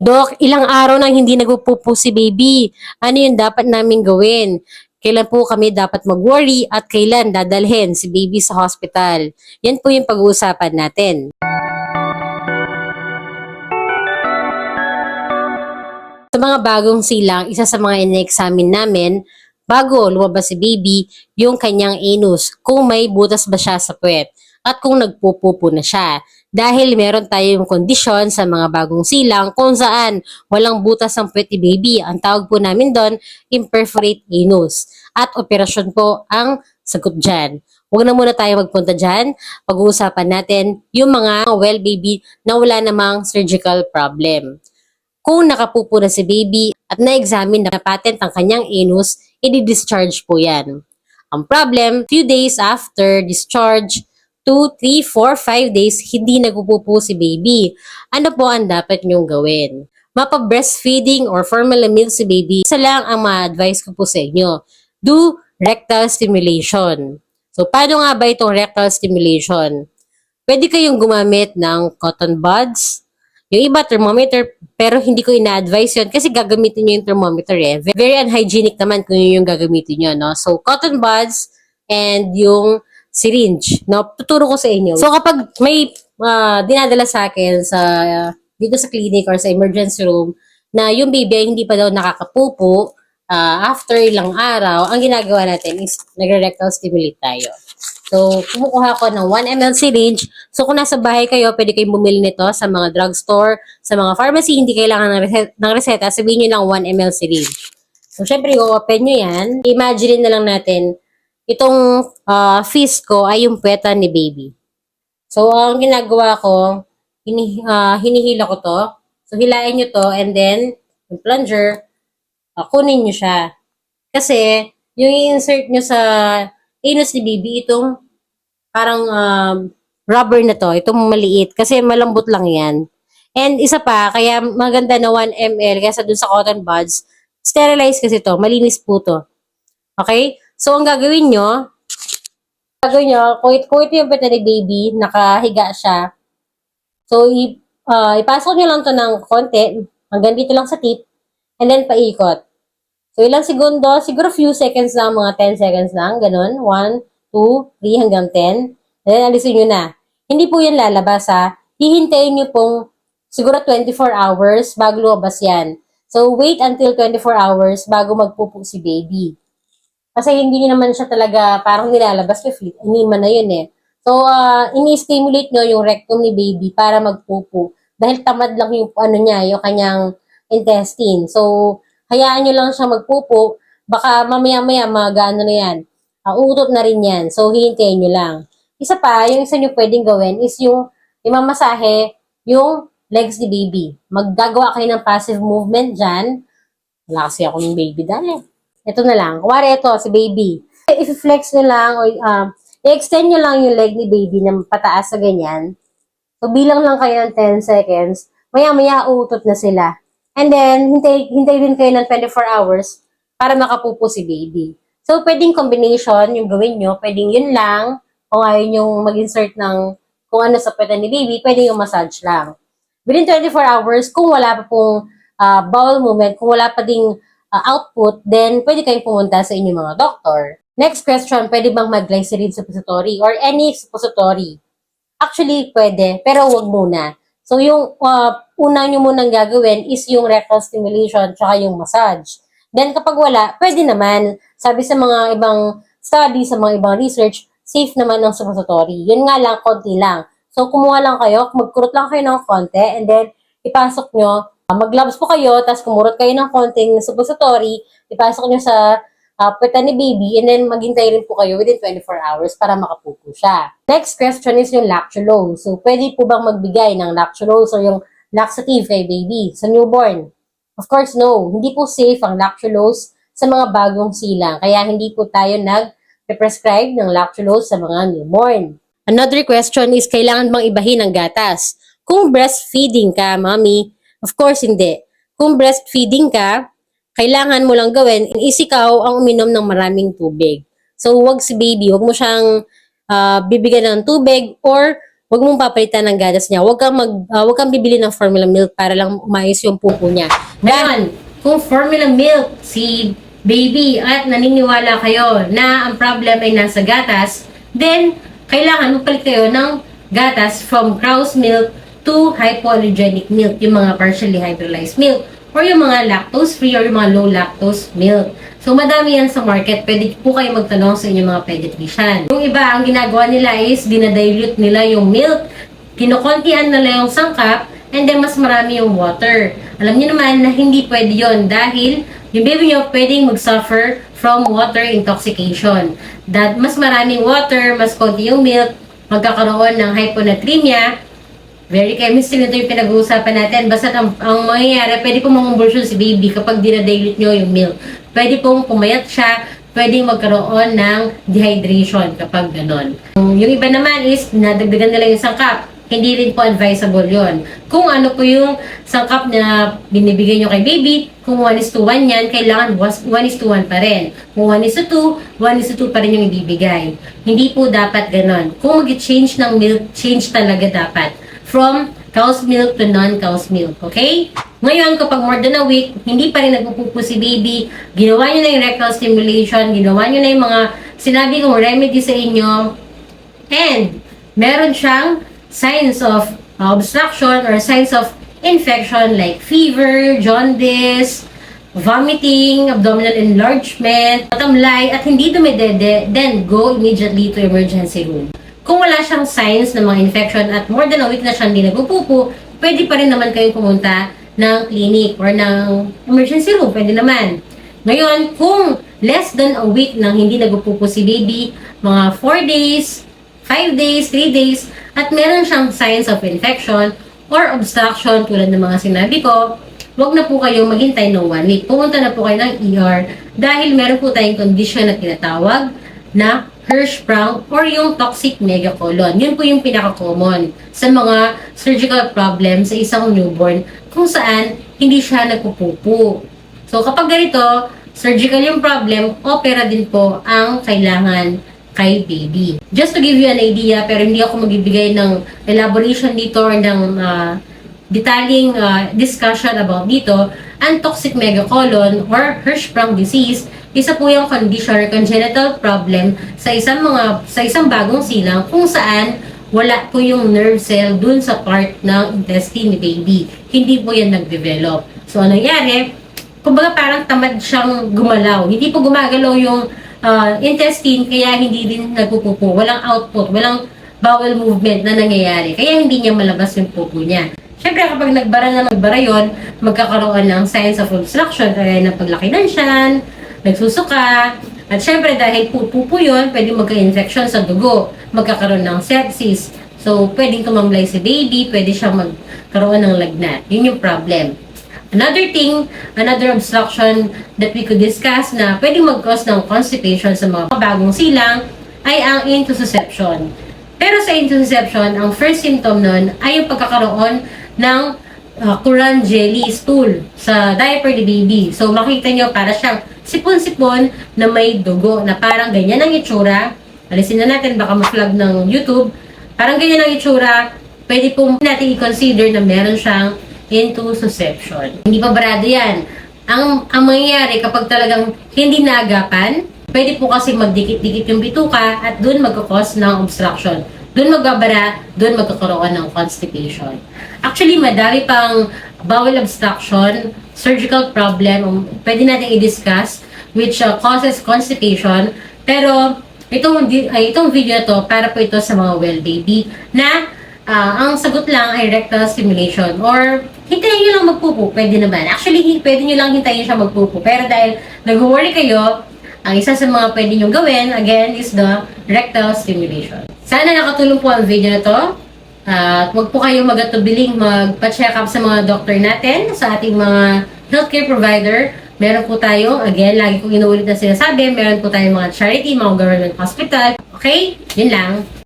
Dok, ilang araw nang hindi nagpupupo si baby. Ano yung dapat namin gawin? Kailan po kami dapat mag-worry at kailan dadalhin si baby sa hospital? Yan po yung pag-uusapan natin. Sa mga bagong silang, isa sa mga ina-examine namin bago lumabas si baby, yung kanyang anus, kung may butas ba siya sa puwet at kung nagpupupo na siya. Dahil meron tayong kondisyon sa mga bagong silang kung saan walang butas ang ni baby. Ang tawag po namin doon, imperforate anus. At operasyon po ang sagot dyan. Huwag na muna tayo magpunta dyan. Pag-uusapan natin yung mga well baby na wala namang surgical problem. Kung nakapupo na si baby at na-examine na patent ang kanyang anus, i-discharge po yan. Ang problem, few days after discharge, 2, 3, 4, 5 days, hindi nagpupupo si baby. Ano po ang dapat niyong gawin? Mapa-breastfeeding or formula milk si baby, isa lang ang ma-advise ko po sa inyo. Do rectal stimulation. So, paano nga ba itong rectal stimulation? Pwede kayong gumamit ng cotton buds, yung iba, thermometer, pero hindi ko ina-advise yun kasi gagamitin nyo yung thermometer eh. Very unhygienic naman kung yun yung gagamitin nyo, no? So, cotton buds and yung syringe, no? Tuturo ko sa inyo. So, kapag may ah, dinadala sa akin sa dito sa clinic or sa emergency room na yung baby ay hindi pa daw nakakapupo, ah, after ilang araw, ang ginagawa natin is nagre-rectal stimulate tayo. So, kumukuha ko ng 1 ml syringe. So, kung nasa bahay kayo, pwede kayong bumili nito sa mga drugstore, sa mga pharmacy, hindi kailangan ng, reseta, ng reseta, sabihin nyo lang 1 ml syringe. So, syempre, i-open nyo yan. Imagine na lang natin, itong ah, fist ko ay yung puweta ni baby. So, ang ginagawa ko, hini, ah, hinihila ko to. So, hilain nyo to, and then, yung plunger, ah, kunin nyo siya. Kasi, yung i-insert nyo sa anus ni baby, itong parang um, rubber na to, itong maliit, kasi malambot lang yan. And isa pa, kaya maganda na 1 ml kaysa dun sa cotton buds, sterilize kasi to, malinis po to. Okay? So, ang gagawin nyo, gagawin nyo, kung, it, kung ito yung pwede ni baby, nakahiga siya, so, i, ah, ipasok nyo lang to ng konti, hanggang dito lang sa tip, and then paikot. So, ilang segundo, siguro few seconds lang, mga 10 seconds lang, ganun. 1, 2, 3, hanggang 10. And then, alisin nyo na. Hindi po yan lalabas, ha. Hihintayin nyo pong siguro 24 hours bago lumabas yan. So, wait until 24 hours bago magpupo si baby. Kasi hindi nyo naman siya talaga parang nilalabas yung fleet. Inima na yun eh. So, uh, ini-stimulate nyo yung rectum ni baby para magpupo. Dahil tamad lang yung ano niya, yung kanyang intestine. So, hayaan nyo lang siya magpupo. Baka mamaya-maya magano na yan. Uh, uutot na rin yan. So, hihintayin nyo lang. Isa pa, yung isa nyo pwedeng gawin is yung imamasahe yung legs ni baby. Maggagawa kayo ng passive movement dyan. Wala kasi ako ng baby dali. Ito na lang. Kuwari ito, si baby. I-flex nyo lang o um, i-extend nyo lang yung leg ni baby na pataas sa ganyan. So, bilang lang kayo ng 10 seconds. Maya-maya uutot na sila. And then, hintay, hintay din kayo ng 24 hours para makapupo si baby. So, pwedeng combination yung gawin nyo. Pwedeng yun lang. Kung ayaw yung mag-insert ng kung ano sa pwede ni baby, pwede yung massage lang. Within 24 hours, kung wala pa pong ah, bowel movement, kung wala pa ding ah, output, then pwede kayong pumunta sa inyong mga doctor. Next question, pwede bang mag-glycerin suppository or any suppository? Actually, pwede, pero wag muna. So, yung uh, una nyo munang gagawin is yung rectal stimulation tsaka yung massage. Then, kapag wala, pwede naman. Sabi sa mga ibang study, sa mga ibang research, safe naman ng suppository. Yun nga lang, konti lang. So, kumuha lang kayo, magkurot lang kayo ng konti, and then, ipasok nyo. Uh, mag-gloves po kayo, tapos kumurot kayo ng konting suppository, ipasok nyo sa uh, puweta ni baby, and then maghintay rin po kayo within 24 hours para makapupo siya. Next question is yung lactulose. So, pwede po bang magbigay ng lactulose or yung laxative kay baby sa newborn? Of course, no. Hindi po safe ang lactulose sa mga bagong silang. Kaya hindi po tayo nag-prescribe ng lactulose sa mga newborn. Another question is, kailangan bang ibahin ang gatas? Kung breastfeeding ka, mommy, of course hindi. Kung breastfeeding ka, kailangan mo lang gawin is ikaw ang uminom ng maraming tubig. So, wag si baby, wag mo siyang ah, bibigyan ng tubig or huwag mong papalitan ng gatas niya. Huwag kang, mag, ah, huwag kang bibili ng formula milk para lang umayos yung pupo niya. Ngayon, kung formula milk si baby at naniniwala kayo na ang problem ay nasa gatas, then kailangan magpalit kayo ng gatas from cow's milk to hypoallergenic milk, yung mga partially hydrolyzed milk or yung mga lactose-free or yung mga low lactose milk. So, madami yan sa market. Pwede po kayo magtanong sa inyong mga pediatrician. Yung iba, ang ginagawa nila is dinadilute nila yung milk, kinukontian nila yung sangkap, and then mas marami yung water. Alam niyo naman na hindi pwede yon dahil yung baby niyo pwedeng mag-suffer from water intoxication. That mas maraming water, mas konti yung milk, magkakaroon ng hyponatremia, Very chemistry nito yung pinag-uusapan natin. Basta ang, ang mangyayari, pwede pong mangumbulsyon si baby kapag dinadilute nyo yung milk. Pwede pong pumayat siya, pwede magkaroon ng dehydration kapag ganon. Yung iba naman is, nadagdagan nila yung sangkap. Hindi rin po advisable yon. Kung ano po yung sangkap na binibigay nyo kay baby, kung 1 is to 1 yan, kailangan 1 is to 1 pa rin. Kung 1 is to 2, 1 is to 2 pa rin yung ibibigay. Hindi po dapat ganon. Kung mag-change ng milk, change talaga dapat from cow's milk to non-cow's milk. Okay? Ngayon, kapag more than a week, hindi pa rin nagpupupo si baby, ginawa nyo na yung rectal stimulation, ginawa nyo na yung mga sinabi kong remedy sa inyo, and meron siyang signs of uh, obstruction or signs of infection like fever, jaundice, vomiting, abdominal enlargement, matamlay, at hindi dumidede, then go immediately to emergency room. Kung wala siyang signs ng mga infection at more than a week na siyang hindi nagpupupo, pwede pa rin naman kayong pumunta ng clinic or ng emergency room. Pwede naman. Ngayon, kung less than a week nang hindi nagpupupo si baby, mga 4 days, 5 days, 3 days, at meron siyang signs of infection or obstruction tulad ng mga sinabi ko, huwag na po kayong maghintay ng 1 week. Pumunta na po kayo ng ER dahil meron po tayong condition na tinatawag na Hirschsprung or yung toxic megacolon. Yun po yung pinaka-common sa mga surgical problem sa isang newborn kung saan hindi siya nagpupupo. So kapag ganito, surgical yung problem, opera din po ang kailangan kay baby. Just to give you an idea, pero hindi ako magbibigay ng elaboration dito or ng uh, detailing uh, discussion about dito, ang toxic megacolon or Hirschsprung disease, isa po yung condition or congenital problem sa isang mga sa isang bagong silang kung saan wala po yung nerve cell dun sa part ng intestine baby. Hindi po yan nag-develop. So, ano nangyari? Kumbaga parang tamad siyang gumalaw. Hindi po gumagalaw yung uh, intestine, kaya hindi din nagpupupo. Walang output, walang bowel movement na nangyayari. Kaya hindi niya malabas yung pupo niya. Siyempre, kapag nagbara na nagbara yun, magkakaroon ng signs of obstruction, kaya ng paglaki ng tiyan, nagsusuka, at syempre, dahil pupupo yun, pwede magka-infection sa dugo, magkakaroon ng sepsis. So, pwedeng tumamlay si baby, pwede siyang magkaroon ng lagnat. Yun yung problem. Another thing, another obstruction that we could discuss na pwedeng mag-cause ng constipation sa mga bagong silang ay ang intussusception. Pero sa intussusception, ang first symptom nun ay yung pagkakaroon ng uh, Quran jelly stool sa diaper ni baby. So makita nyo para siyang sipon-sipon na may dugo na parang ganyan ang itsura. Alisin na natin baka ma-flag ng YouTube. Parang ganyan ang itsura. Pwede po natin i-consider na meron siyang intussusception. Hindi pa barado yan. Ang, ang mangyayari kapag talagang hindi naagapan, pwede po kasi magdikit-dikit yung bituka at dun magkakos ng obstruction. Dun magbabara, dun magkakaroon ng constipation. Actually, madami pang bowel obstruction, surgical problem, um, pwede natin i-discuss, which uh, causes constipation. Pero, itong, ay, itong video to, para po ito sa mga well baby, na ah, ang sagot lang ay rectal stimulation or hintayin nyo lang magpupo, pwede naman. Actually, pwede nyo lang hintayin siya magpupo. Pero dahil nag-worry kayo, ang isa sa mga pwede nyo gawin, again, is the rectal stimulation. Sana nakatulong po ang video na to. At huwag po kayong magatubiling magpa-check up sa mga doctor natin, sa ating mga healthcare provider. Meron po tayo, again, lagi kong inuulit na sinasabi, meron po tayong mga charity, mga government hospital. Okay? Yun lang.